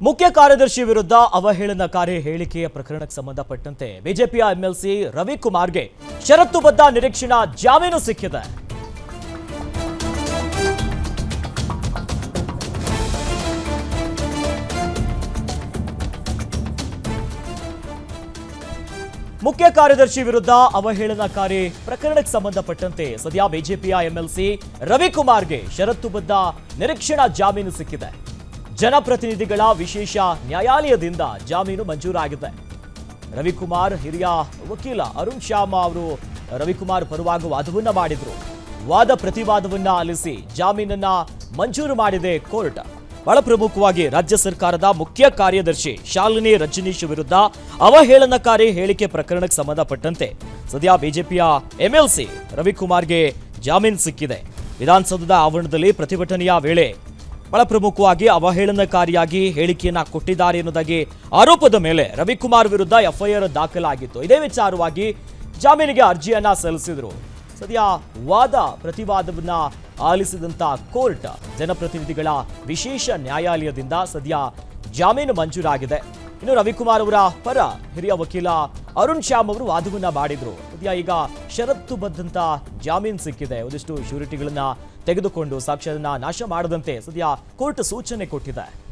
ಮುಖ್ಯ ಕಾರ್ಯದರ್ಶಿ ವಿರುದ್ಧ ಅವಹೇಳನಕಾರಿ ಹೇಳಿಕೆಯ ಪ್ರಕರಣಕ್ಕೆ ಸಂಬಂಧಪಟ್ಟಂತೆ ಬಿಜೆಪಿಯ ಎಂಎಲ್ಸಿ ರವಿಕುಮಾರ್ಗೆ ಷರತ್ತುಬದ್ಧ ನಿರೀಕ್ಷಣಾ ಜಾಮೀನು ಸಿಕ್ಕಿದೆ. ಮುಖ್ಯ ಕಾರ್ಯದರ್ಶಿ ವಿರುದ್ಧ ಅವಹೇಳನಕಾರಿ ಪ್ರಕರಣಕ್ಕೆ ಸಂಬಂಧಪಟ್ಟಂತೆ ಸದ್ಯ ಬಿಜೆಪಿಯ ಎಂಎಲ್ಸಿ ರವಿಕುಮಾರ್ಗೆ ಷರತ್ತುಬದ್ಧ ನಿರೀಕ್ಷಣಾ ಜಾಮೀನು ಸಿಕ್ಕಿದೆ. ಜನಪ್ರತಿನಿಧಿಗಳ ವಿಶೇಷ ನ್ಯಾಯಾಲಯದಿಂದ ಜಾಮೀನು ಮಂಜೂರಾಗಿದೆ. ರವಿಕುಮಾರ್ ಹಿರಿಯ ವಕೀಲ ಅರುಣ್ ಶ್ಯಾಮ ಅವರು ರವಿಕುಮಾರ್ ಪರವಾಗಿ ವಾದವನ್ನ ಮಾಡಿದ್ರು. ವಾದ ಪ್ರತಿವಾದವನ್ನ ಆಲಿಸಿ ಜಾಮೀನನ್ನ ಮಂಜೂರು ಮಾಡಿದೆ ಕೋರ್ಟ್. ಬಹಳ ಪ್ರಮುಖವಾಗಿ ರಾಜ್ಯ ಸರ್ಕಾರದ ಮುಖ್ಯ ಕಾರ್ಯದರ್ಶಿ ಶಾಲಿನಿ ರಜನೀಶ್ ವಿರುದ್ಧ ಅವಹೇಳನಕಾರಿ ಹೇಳಿಕೆ ಪ್ರಕರಣಕ್ಕೆ ಸಂಬಂಧಪಟ್ಟಂತೆ ಸದ್ಯ ಬಿಜೆಪಿಯ ಎಂಎಲ್ಸಿ ರವಿಕುಮಾರ್ಗೆ ಜಾಮೀನು ಸಿಕ್ಕಿದೆ. ವಿಧಾನಸೌಧದ ಆವರಣದಲ್ಲಿ ಪ್ರತಿಭಟನೆಯ ವೇಳೆ ಬಹಳ ಪ್ರಮುಖವಾಗಿ ಅವಹೇಳನಕಾರಿಯಾಗಿ ಹೇಳಿಕೆಯನ್ನ ಕೊಟ್ಟಿದ್ದಾರೆ ಎನ್ನುವುದಾಗಿ ಆರೋಪದ ಮೇಲೆ ರವಿಕುಮಾರ್ ವಿರುದ್ಧ ಎಫ್ಐಆರ್ ದಾಖಲಾಗಿತ್ತು. ಇದೇ ವಿಚಾರವಾಗಿ ಜಾಮೀನಿಗೆ ಅರ್ಜಿಯನ್ನ ಸಲ್ಲಿಸಿದ್ರು. ಸದ್ಯ ವಾದ ಪ್ರತಿವಾದವನ್ನ ಆಲಿಸಿದಂತ ಕೋರ್ಟ್ ಜನಪ್ರತಿನಿಧಿಗಳ ವಿಶೇಷ ನ್ಯಾಯಾಲಯದಿಂದ ಸದ್ಯ ಜಾಮೀನು ಮಂಜೂರಾಗಿದೆ. ಇನ್ನು ರವಿಕುಮಾರ್ ಅವರ ಪರ ಹಿರಿಯ ವಕೀಲ ಅರುಣ್ ಶ್ಯಾಮ್ ಅವರು ವಾದವನ್ನ ಮಾಡಿದ್ರು. ಸದ್ಯ ಈಗ ಷರತ್ತುಬದ್ದಂತ ಜಾಮೀನು ಸಿಕ್ಕಿದೆ. ಒಂದಿಷ್ಟು ಶ್ಯೂರಿಟಿಗಳನ್ನ ತೆಗೆದುಕೊಂಡು ಸಾಕ್ಷ್ಯನ ನಾಶ ಮಾಡದಂತೆ ಸದ್ಯ ಕೋರ್ಟ್ ಸೂಚನೆ ಕೊಟ್ಟಿದೆ.